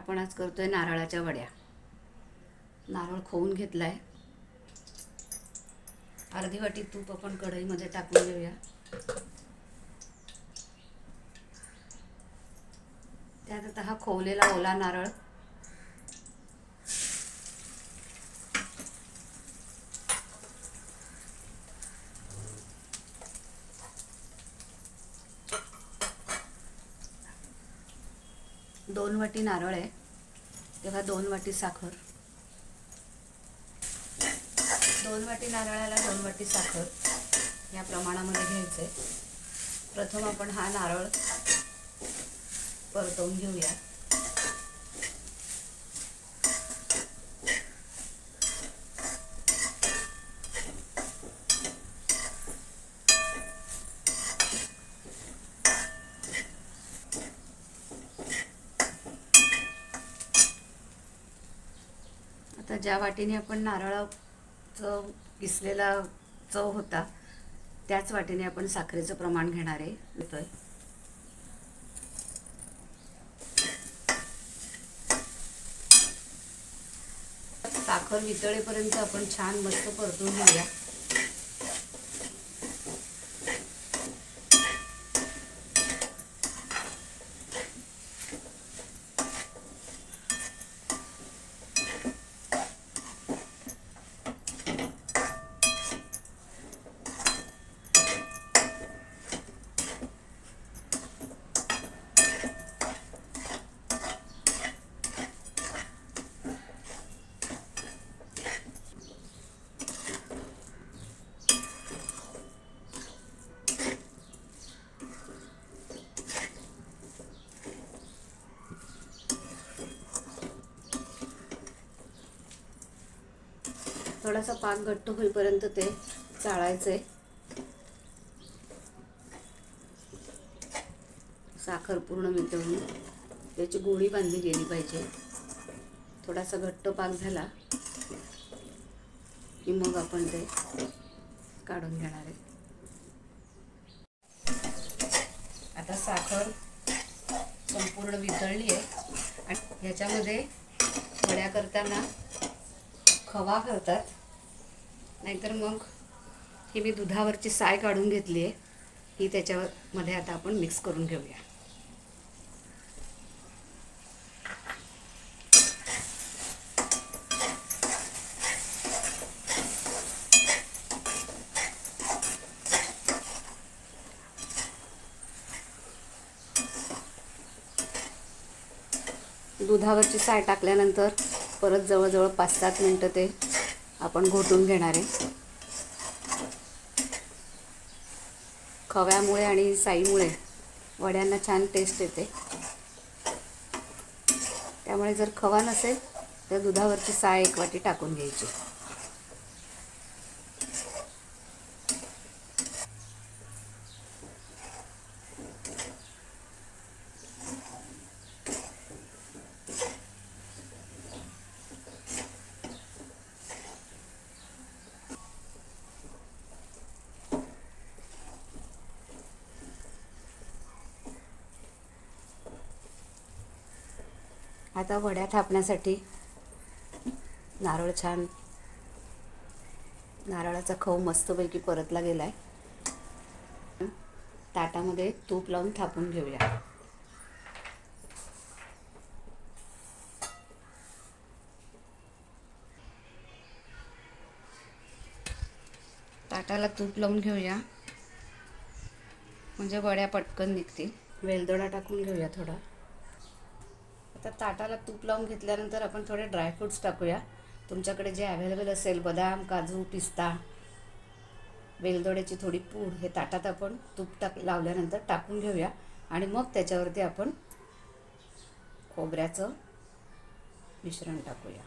आपण आज करतोय नारळाच्या वड्या. नारळ खोवून घेतलाय. अर्धी वाटी तूप आपण कढईमध्ये टाकून घेऊया. त्यात आता हा खोवलेला ओला नारळ दोन वाटी नारळ आहे. तेव्हा दोन वाटी साखर. दोन वाटी नारळाला दोन वाटी साखर. या प्रमाणामध्ये घ्यायचं. आहे प्रथम आपण हा नारळ परतवून घेऊया. ज्या वाटीने आपण नारळाचं किसलेला चव होता त्याच वाटीने आपण साखरेचं प्रमाण घेणार आहे तर साखर वितळेपर्यंत आपण छान मस्त परतून घेऊया. थोडासा पाक घट्ट होईपर्यंत ते चाळायचंय. साखर पूर्ण वितळून त्याची गोळी बांधली गेली पाहिजे. थोडासा घट्ट पाक झाला की मग आपण ते काढून घेणार आहे. आता साखर संपूर्ण वितळली आहे आणि ह्याच्यामध्ये वड्या करताना खवा करतात. नाहीतर मग ही मी दुधावरची साय काढून घेतली आहे ही त्याच्यामध्ये आता आपण मिक्स करून घेऊया. दुधावरची साय टाकल्यानंतर परत जवळजवळ पाच सात मिनटं ते आपण घोटून घेणार आहे. खव्यामुळे आणि साईमुळे वड्यांना छान टेस्ट येते. त्यामुळे जर खवा नसेल तर दुधावरची साय एक वाटी टाकून घ्यायची. आता वड्या थापण्यासाठी नारळ छान नारळाचा खऊ मस्तपैकी परतला गेला आहे ताटामध्ये तूप लावून थापून घेऊया. ताटाला तूप लावून घेऊया. म्हणजे वड्या पटकन निघतील. वेलदोडा टाकून घेऊया थोडा. आता ताटाला तूप लावून घेतल्यानंतर आपण थोडे ड्रायफ्रूट्स टाकूया. तुमच्याकडे जे अवेलेबल असेल बदाम काजू पिस्ता वेलदोड्याची थोडी पूड हे ताटात आपण तूप टाक लावल्यानंतर टाकून घेऊया. आणि मग त्याच्यावरती आपण खोबऱ्याचं मिश्रण टाकूया.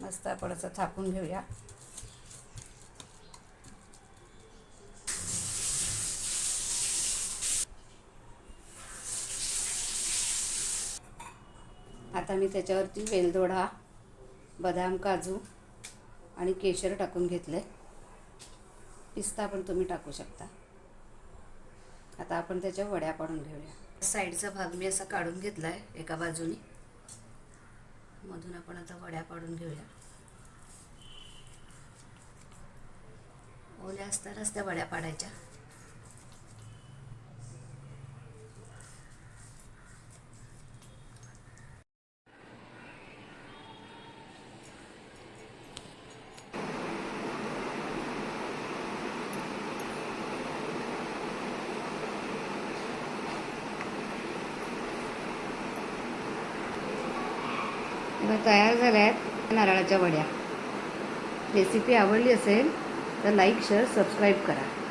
मस्त आपण असं थापून घेऊया. आता मी त्याच्यावरती वेलदोडा बदाम काजू आणि केशर टाकून घेतलं आहे पिस्ता पण तुम्ही टाकू शकता. आता आपण त्याच्या वड्या पाडून घेऊया. साईडचा भाग मी असा काढून घेतला आहे एका बाजूनी. मधून आपण आता वड्या पाडून घेऊया. ओल्या असतानाच त्या वड्या पाडायच्या. आता तयार झाल्या आहेत. नारळाच्या वड्या. रेसिपी आवडली असेल तर लाईक शेअर सबस्क्राईब करा.